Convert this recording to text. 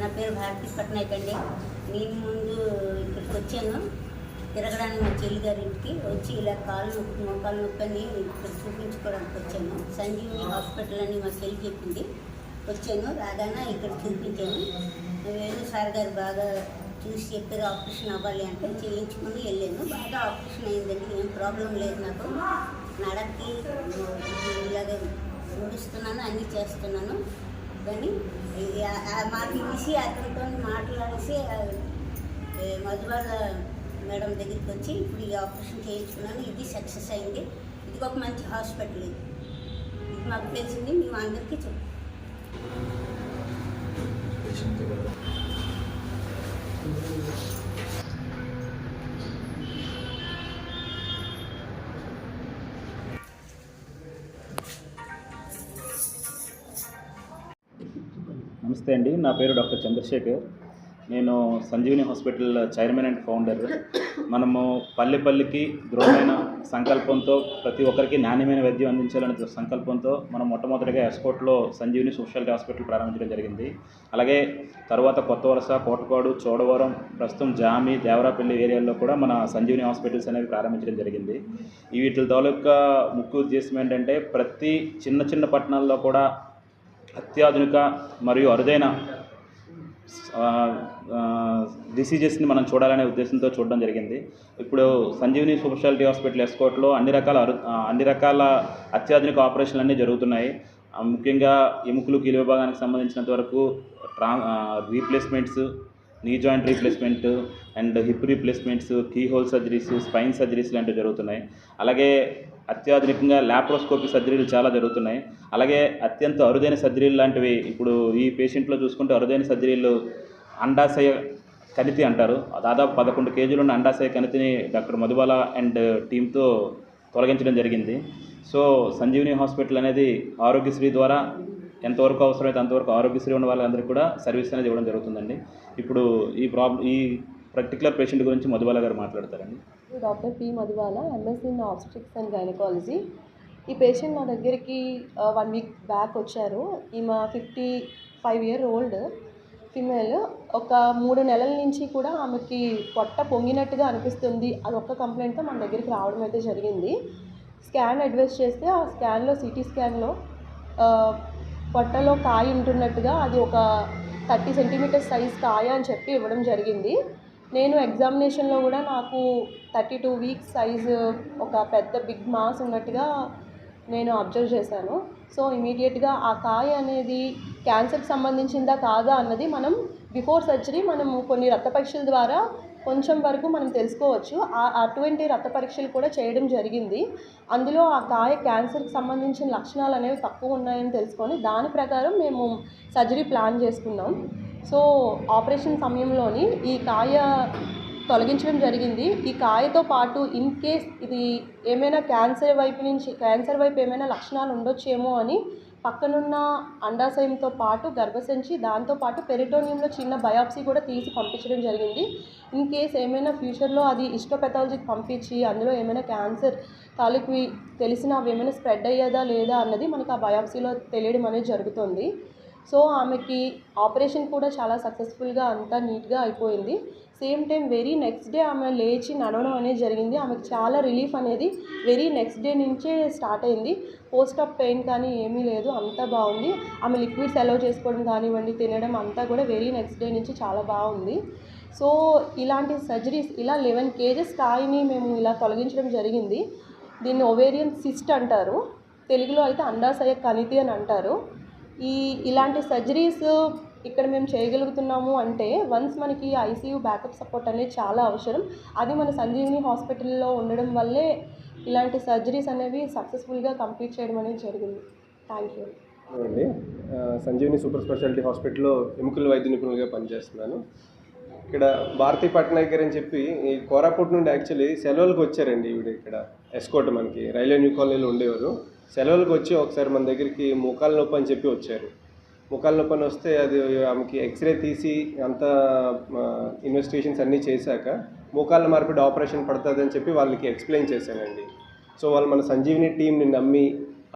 నా పేరు భారతి పట్నాయక్ అండి. నేను ముందు ఇక్కడికి వచ్చాను. తిరగడానికి మా చెల్లి గారి ఇంటికి వచ్చి ఇలా కాళ్ళు నొప్పి మోకాలు నొప్పి అని ఇక్కడ చూపించుకోవడానికి వచ్చాను. సంజీవిని హాస్పిటల్ అని మా చెల్లి చెప్పింది. వచ్చాను. రాగానే ఇక్కడ చూపించాను. వేణు సార్ గారు బాగా చూసి చెప్పారు ఆపరేషన్ అవ్వాలి అంటే చేయించుకుని వెళ్ళాను. బాగా ఆపరేషన్ అయిందండి ఏం ప్రాబ్లం లేదు నాకు. నడకి ఇలాగే నడుస్తున్నాను అన్నీ చేస్తున్నాను. కానీ మాకు ఆ- మాట అతనితో మాట్లాడేసి ఆ, మధుబాల మేడం దగ్గరికి వచ్చి ఇప్పుడు ఈ ఆపరేషన్ చేయించుకున్నాను ఇది సక్సెస్ అయింది. ఇది ఒక మంచి హాస్పిటల్ ఇది. ఇది మాకు తెలిసింది మేము అందరికీ చెప్తాం నమస్తే అండి నా పేరు డాక్టర్ చంద్రశేఖర్. నేను Sanjeevini hospital chairman and founder. మనము పల్లె పల్లెకి దృఢమైన సంకల్పంతో ప్రతి ఒక్కరికి నాణ్యమైన వైద్యం అందించాలనే సంకల్పంతో మనం మొట్టమొదటిగా ఎస్కోట్లో సంజీవిని స్పెషాలిటీ హాస్పిటల్ ప్రారంభించడం జరిగింది. అలాగే తర్వాత కొత్త వలస కోటపాడు చోడవరం ప్రస్తుతం జామి దేవరాపల్లి ఏరియాల్లో కూడా మన సంజీవిని హాస్పిటల్స్ అనేవి ప్రారంభించడం జరిగింది. ఈ వీటి తాలూకా ముఖ్య ఉద్దేశం ఏంటంటే ప్రతి చిన్న చిన్న పట్టణాల్లో కూడా అత్యాధునిక మరియు అరుదైన డిసీజెస్ని మనం చూడాలనే ఉద్దేశంతో చూడడం జరిగింది. ఇప్పుడు సంజీవిని స్పెషాలిటీ హాస్పిటల్ ఎస్కోట్లో అన్ని రకాల అన్ని రకాల అత్యాధునిక ఆపరేషన్లు అన్నీ జరుగుతున్నాయి. ముఖ్యంగా ఎముకలు కీలు విభాగానికి సంబంధించినంత వరకు ట్రా replacements knee joint replacement and hip replacements keyhole surgeries spine surgeries లాంటివి జరుగుతున్నాయి. అలాగే అత్యాధునికంగా ల్యాప్రోస్కోపీ సర్జరీలు చాలా జరుగుతున్నాయి. అలాగే అత్యంత అరుదైన సర్జరీలు లాంటివి ఇప్పుడు ఈ పేషెంట్లో చూసుకుంటే అరుదైన సర్జరీలు అండాశయ కణితి అంటారు. దాదాపు పదకొండు కేజీలు ఉన్న అండాశయ కణితిని డాక్టర్ మధుబాల అండ్ టీంతో తొలగించడం జరిగింది. సో సంజీవిని హాస్పిటల్ అనేది ఆరోగ్యశ్రీ ద్వారా ఎంతవరకు అవసరమైతే అంతవరకు ఆరోగ్యశ్రీ ఉన్న వాళ్ళందరికీ కూడా సర్వీస్ అనేది ఇవ్వడం జరుగుతుందండి. ఇప్పుడు ఈ ప్రాబ్లం ఈ పర్టికులర్ పేషెంట్ గురించి మధుబాల గారు మాట్లాడతారండి. Doctor P Madhuvala MSc in obstetrics and gynaecology ఈ పేషెంట్ నా దగ్గరికి వన్ వీక్ బ్యాక్ వచ్చారు. ఈమె fifty five year old female ఒక మూడు నెలల నుంచి కూడా ఆమెకి పొట్ట పొంగినట్టుగా అనిపిస్తుంది. అది ఒక్క కంప్లైంట్తో మన దగ్గరికి రావడం అయితే జరిగింది. స్కాన్ అడ్వైస్ చేస్తే ఆ స్కాన్లో సిటీ స్కాన్లో పొట్టలో కాయ ఉంటున్నట్టుగా అది ఒక థర్టీ సెంటీమీటర్స్ సైజ్ కాయ అని చెప్పి ఇవ్వడం జరిగింది. నేను ఎగ్జామినేషన్లో కూడా నాకు థర్టీ టూ వీక్స్ సైజ్ ఒక పెద్ద బిగ్ మాస్ ఉన్నట్టుగా నేను అబ్జర్వ్ చేశాను. సో ఇమీడియట్గా ఆ కాయ అనేది క్యాన్సర్కి సంబంధించిందా కాదా అన్నది మనం బిఫోర్ సర్జరీ మనం కొన్ని రక్త పరీక్షల ద్వారా కొంచెం వరకు మనం తెలుసుకోవచ్చు. ఆ- అటువంటి రక్త పరీక్షలు కూడా చేయడం జరిగింది. అందులో ఆ కాయ క్యాన్సర్కి సంబంధించిన లక్షణాలు అనేవి తక్కువ ఉన్నాయని తెలుసుకొని దాని ప్రకారం మేము సర్జరీ ప్లాన్ చేసుకున్నాం. సో ఆపరేషన్ సమయంలోని ఈ కాయ తొలగించడం జరిగింది. ఈ కాయతో పాటు ఇన్ కేస్ ఇది ఏమైనా క్యాన్సర్ వైపు నుంచి క్యాన్సర్ వైపు ఏమైనా లక్షణాలు ఉండొచ్చేమో అని పక్కనున్న అండాశయంతో పాటు గర్భసంచి దాంతోపాటు పెరిటోనియంలో చిన్న బయాప్సీ కూడా తీసి పంపించడం జరిగింది. ఇన్ కేస్ ఏమైనా ఫ్యూచర్లో అది ఇస్టోపెథాలజీకి పంపించి అందులో ఏమైనా క్యాన్సర్ తాలూకు తెలిసిన అవి ఏమైనా స్ప్రెడ్ అయ్యేదా లేదా అన్నది మనకు ఆ బయాప్సీలో తెలియడం అనేది జరుగుతుంది. సో ఆమెకి ఆపరేషన్ కూడా చాలా సక్సెస్ఫుల్గా అంతా నీట్గా అయిపోయింది. Same time very next day ఆమె లేచి నడవడం అనేది జరిగింది. ఆమెకు చాలా రిలీఫ్ అనేది వెరీ నెక్స్ట్ డే నుంచే స్టార్ట్ అయింది. పోస్ట్ ఆఫ్ పెయిన్ కానీ ఏమీ లేదు అంతా బాగుంది. ఆమె లిక్విడ్స్ అలౌ చేసుకోవడం కానివ్వండి తినడం అంతా కూడా వెరీ నెక్స్ట్ డే నుంచి చాలా బాగుంది. సో ఇలాంటి సర్జరీస్ ఇలా లెవెన్ కేజెస్ స్థాయిని మేము ఇలా తొలగించడం జరిగింది. దీన్ని ఒవేరియన్ సిస్ట్ అంటారు. తెలుగులో అయితే అండాశయ కణితి అని అంటారు. ఈ ఇలాంటి సర్జరీస్ ఇక్కడ మేము చేయగలుగుతున్నాము అంటే వన్స్ మనకి ఐసీయూ బ్యాకప్ సపోర్ట్ అనేది చాలా అవసరం. అది మన సంజీవిని హాస్పిటల్లో ఉండడం వల్లే ఇలాంటి సర్జరీస్ అనేవి సక్సెస్ఫుల్గా కంప్లీట్ చేయడం అనేది జరిగింది. Thank you. అండి సంజీవిని సూపర్ స్పెషాలిటీ హాస్పిటల్లో ఎముకల వైద్య నిపుణులుగా పనిచేస్తున్నాను. ఇక్కడ భారతీ పట్నాయక్ గారు అని చెప్పి ఈ కోరాపూట్ నుండి యాక్చువల్లీ సెలవులకు వచ్చారండి ఈవిడ ఇక్కడ. ఎస్కోట్ మనకి రైల్వే న్యూ కాలనీలో ఉండేవారు. సెలవులకు వచ్చి ఒకసారి మన దగ్గరికి మోకాల నొప్పి అని చెప్పి వచ్చారు. మోకాల నొప్పి అని వస్తే అది ఆమెకి ఎక్స్రే తీసి అంతా ఇన్వెస్టిగేషన్స్ అన్నీ చేశాక మోకాళ్ళ మార్పిడి ఆపరేషన్ పడుతుంది అని చెప్పి వాళ్ళకి ఎక్స్ప్లెయిన్ చేశానండి. సో వాళ్ళు మన సంజీవిని టీంని నమ్మి